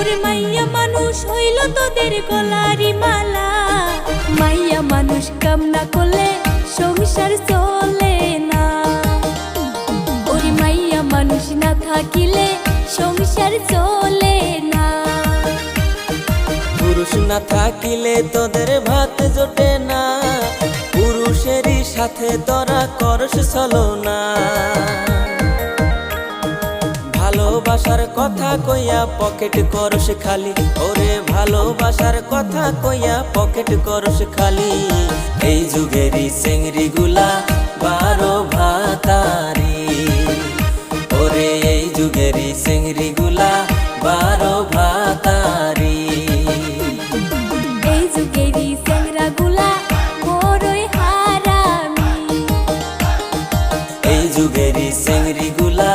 ওরে মাইয়া মানুষ হইল তোদের গলারি মালা। মাইয়া মানুষ কাম না করলে সংসার চলে না। ওরে মাইয়া মানুষ না থাকিলে সংসার চলে না। পুরুষ না থাকিলে তোদের ভাত জোটে না। পুরুষেরই সাথে তোরা করস চলো না ভালোবাসার কথা কইয়া পকেট করস খালি। ওরে ভালোবাসার কথা কইয়া পকেট করস খালি। এই যুগেরই চিংড়ি গুলা বারো ভাতারি। ওরে এই যুগেরই চিংড়ি গুলা বারো ভাতারি। এই যুগেরই গুলা